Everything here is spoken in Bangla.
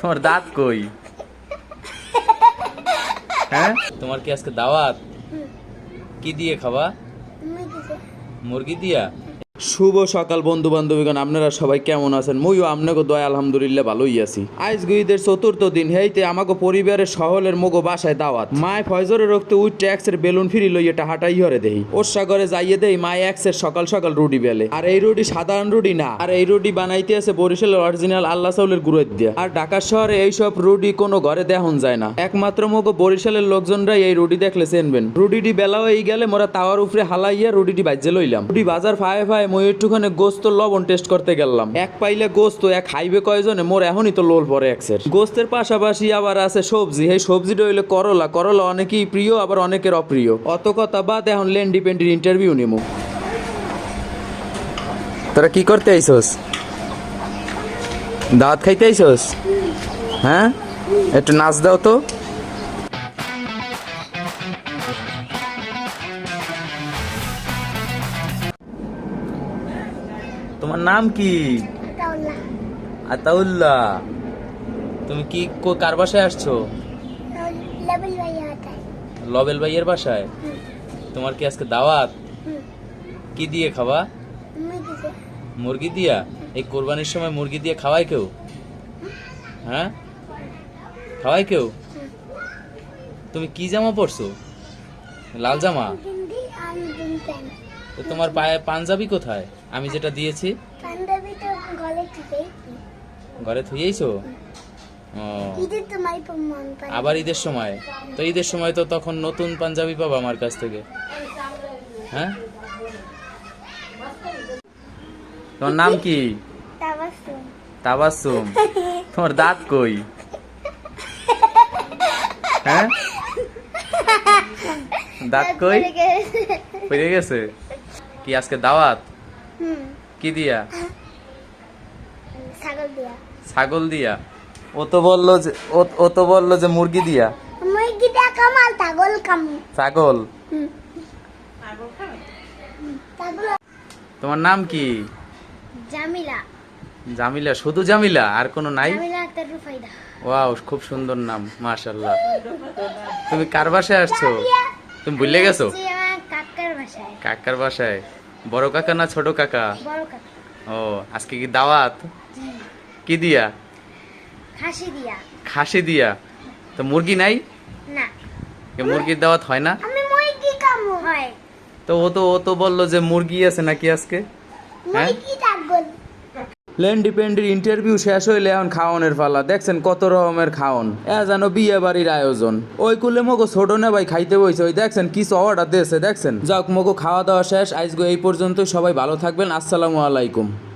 তোমার দাঁত কই? হ্যাঁ? তোমার কি আজকে দাওয়াত? কি দিয়ে খাবা? মুরগি দিয়া? শুভ সকাল বন্ধু বান্ধবীগণ আপনারা সবাই কেমন আছেন? মইও আপনাকে দয়া, আলহামদুলিল্লাহ ভালোই আছি। আজ গুইদের চতুর্থ দিন, হেইতে আমাকে পরিবারের সহলের মগো বাসায় দাওয়াত। মায় ফয়জরের রক্তে উই ট্যাক্সের বেলুন ফিরি লইয়ে হাঁটাই হরে দেহি ওর সাগরে যাইয়ে দেই, মায় এক্সের সকাল সকাল রুটি বেলে। আর এই রুটি সাধারণ রুটি না। আর এই রুটি বানাইতে আছে বরিশালের অরিজিনাল আল্লাহ চাউলের গুঁড়ো দিয়া। আর ঢাকা শহরে এইসব রুটি কোনো ঘরে দেখন যায় না। একমাত্র মগো বরিশালের লোকজনরাই এই রুটি দেখলে চেনবেন। রুটিটি বেলা হয়ে গেলে মোরা তাওয়ার উপরে হালাইয়া রুটিটি বাজ্যে লইলাম। রুটি বাজার ফায়ে ফায়ে মই একটুখানে গোস্ত লবণ টেস্ট করতে গেলাম। এক পাইলে গোস্ত, এক খাইবে কয়জনে, মোর এখনই তো লোল পরে একসের। গোস্তের পাশাপাশি আবার আছে সবজি। এই সবজিটা হইলে করলা। করলা অনেকেই প্রিয়, আবার অনেকের অপ্রিয়। অত কথা বাদ এখন লেন ডিপেন্ডের ইন্টারভিউ নিমু। তোরা কি করতে আইসোস? দাঁত খাইতে আইসোস? হ্যাঁ? একটু নাচ দাও তো। তোমার নাম কি? আতাউল্লাহ। তুমি কি কার বাসায় আসছো? লবেল ভাইয়ের বাসায়। তোমার কি আজকে দাওয়াত? কি দিয়ে খাবা মুরগি দিয়া। এই কোরবানির সময় মুরগি দিয়ে খাওয়ায় কেউ? হ্যাঁ? খাওয়ায় কেউ? তুমি কি জামা পরছো? লাল জামা? তো তোমার পায়ে পাঞ্জাবি কোথায়? আমি যেটা দিয়েছি। ঘরে ও। আবার ঈদের সময়? তো ঈদের সময় তো তখন নতুন পাঞ্জাবি পাবো আমার কাছ থেকে। হ্যাঁ? তোমার নাম কি? তাবাসুম। তোমার দাঁত কই? হ্যাঁ? দাঁত কই? পড়ে গেছে? কি আজকে দাওয়াত? কি দিয়া? ছাগল দিয়া। ছাগল দিয়া। ও তো বলল যে ও- তো বলল যে মুরগি দিয়া। মুরগি দিয়া কামাল ছাগল কাম। ছাগল? তোমার নাম কি? জামিলা। জামিলা শুধু জামিলা আর কোনো নাই? জামিলা আক্তার রুফাইদা। ওয়াও খুব সুন্দর নাম মাশাল্লাহ তুমি কার বাসায় আসছো? তুমি ভুলে গেছো? কাকার বাসায়। বড় কাকা না ছোট কাকা? ও আজকে কি দাওয়াত? কি দিয়া? খাসি দিয়া। খাসি দিয়া। তো মুরগি নাই? না। মুরগির দাওয়াত হয় না? আমি মুরগি কামু হয়। তো ও তো ও তো বলল যে মুরগি আছে নাকি আজকে? হ্যাঁ? লেন ডিপেন্ডের ইন্টারভিউ শেষ হইলে এখন খাওয়ানের পালা। দেখছেন কত রকমের খাওন। এ যেন বিয়ে বাড়ির আয়োজন। ওই কুলে মগো ছোট না ভাই খাইতে বইছে। ওই দেখছেন কি অর্ডার দিয়েছে দেখছেন? যাক মগো খাওয়া দাওয়া শেষ। আজকে এই পর্যন্ত সবাই ভালো থাকবেন। আসসালামু আলাইকুম।